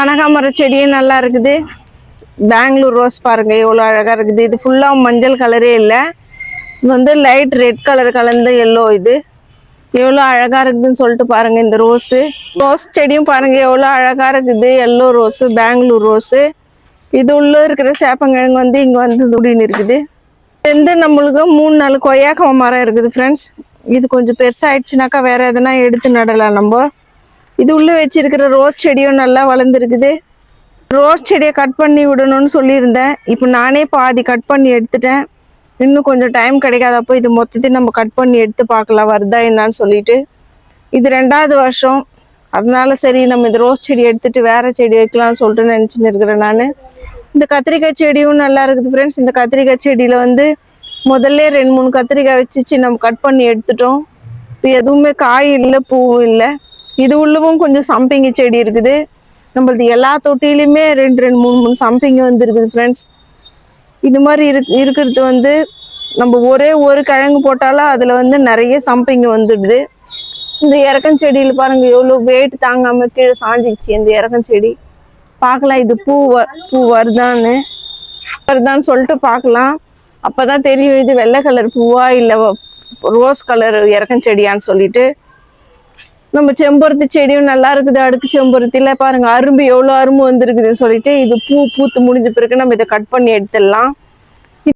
கனகாமர செடியும் நல்லா இருக்குது. பெங்களூர் ரோஸ் பாருங்க எவ்வளோ அழகாக இருக்குது. இது ஃபுல்லாக மஞ்சள் கலரே இல்லை. இது வந்து லைட் ரெட் கலர் கலந்த எல்லோ இது. எவ்வளோ அழகாக இருக்குதுன்னு சொல்லிட்டு பாருங்க இந்த ரோஸு ரோஸ் செடியும் பாருங்க எவ்வளோ அழகாக இருக்குது. எல்லோ ரோஸு பெங்களூர் ரோஸு இது உள்ளே இருக்கிற சேப்பங்கிழங்கு வந்து இங்கே வந்து துடின்னு இருக்குது. வந்து நம்மளுக்கு மூணு நாலு கொய்யாக்காய் மரம் இருக்குது ஃப்ரெண்ட்ஸ் இது கொஞ்சம் பெருசாயிடுச்சுனாக்கா வேறு எதனா எடுத்து நடலாம் நம்ம. இது உள்ள வச்சிருக்கிற ரோஸ் செடியும் நல்லா வளர்ந்துருக்குது. ரோஸ் செடியை கட் பண்ணி விடணும்னு சொல்லியிருந்தேன். இப்போ நானே பாதி கட் பண்ணி எடுத்துட்டேன். இன்னும் கொஞ்சம் டைம் கிடைக்காதப்போ இது மொத்தத்தையும் நம்ம கட் பண்ணி எடுத்து பார்க்கலாம். வருதா என்னன்னு சொல்லிட்டு. இது ரெண்டாவது வருஷம். அதனால சரி நம்ம இந்த ரோஸ் செடி எடுத்துட்டு வேற செடி வைக்கலாம்னு சொல்லிட்டு நினச்சின்னு இருக்கிறேன் நான். இந்த கத்திரிக்காய் செடியும் நல்லா இருக்குது ஃப்ரெண்ட்ஸ் இந்த கத்திரிக்காய் செடியில் வந்து முதல்ல ரெண்டு மூணு கத்திரிக்காய் வச்சுச்சு நம்ம கட் பண்ணி எடுத்துட்டோம். இப்போ எதுவுமே காய் இல்லை பூவும் இல்லை. இது உள்ளவும் கொஞ்சம் சம்பிங்கி செடி இருக்குது. நம்மளது எல்லா தொட்டிலையுமே ரெண்டு ரெண்டு மூணு மூணு சம்பிங்கி வந்து இருக்குது ஃப்ரெண்ட்ஸ் இது மாதிரி இரு இருக்கிறது வந்து நம்ம ஒரே ஒரு கிழங்கு போட்டாலும் அதில் வந்து நிறைய சம்பிங்கி வந்துடுது. இந்த இறக்கம் செடியில் பாருங்கள் எவ்வளோ வெயிட் தாங்காமல் கீழே சாஞ்சிக்கிச்சு இந்த இறக்கம் செடி. பார்க்கலாம் இது பூ வ பூ வருதான்னு. வருதான்னு சொல்லிட்டு பார்க்கலாம். அப்போ தான் தெரியும் இது வெள்ளை கலர் பூவா இல்லை ரோஸ் கலர் இறக்கம் செடியான்னு சொல்லிட்டு. நம்ம செம்பருத்தி செடியும் நல்லா இருக்குது அடுக்கு செம்பருத்தில பாருங்க அரும்பு எவ்வளோ அரும்பு வந்திருக்குதுன்னு சொல்லிட்டு இது பூ பூத்து முடிஞ்ச பிறகு நம்ம இதை கட் பண்ணி எடுத்துடலாம்.